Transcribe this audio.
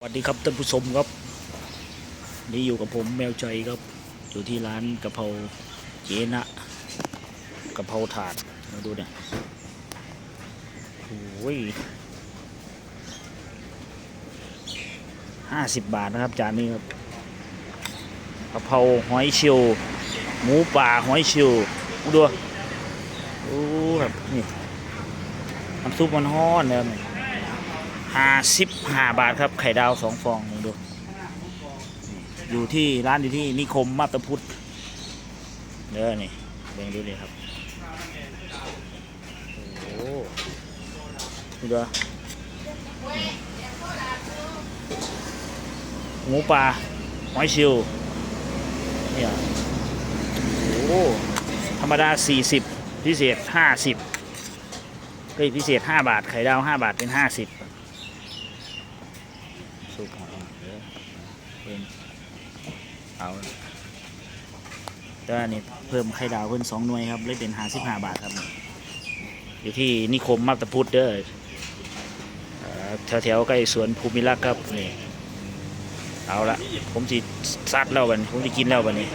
สวัสดีครับท่านผู้ชมครับ นี่อยู่กับผมแมวใจครับ อยู่ที่ร้านกะเพราเจนะกะเพราถาดมาดูเนี่ยโอ้ยห้าสิบบาทนะครับจานนี้ครับกะเพราหอยเชลล์หมูป่าหอยเชลล์ดูโอ้ครับนี่น้ำซุปมันฮ้อนเลย ห้าสิบห้าบาทครับไข่ดาวสองฟองนี่ดูอยู่ที่ร้านอยู่ที่นิคมมาบตาพุทธเด้อนี่เบ่งดูเลยครับโอ้โหดูเด้อหมูปลาหอยชิวเนี่ยโอ้โหธรรมดา 40 พิเศษ 50เฮ้ยพิเศษ 5 บาท ไข่ดาว 5 บาทเป็น 50 สูบของเด้อเพิ่มเอาแต่ว่านี่เพิ่มไข่ดาวเพิ่นสองหน่วยครับเลยเป็นห้าสิบห้าบาทครับ อยู่ที่นิคมมาบตาพุทธเด้อแถวแถวๆใกล้สวนภูมิรักษ์ครับนี่เอาละผมสิซัดแล้วบันผมจะกินแล้วบันนี้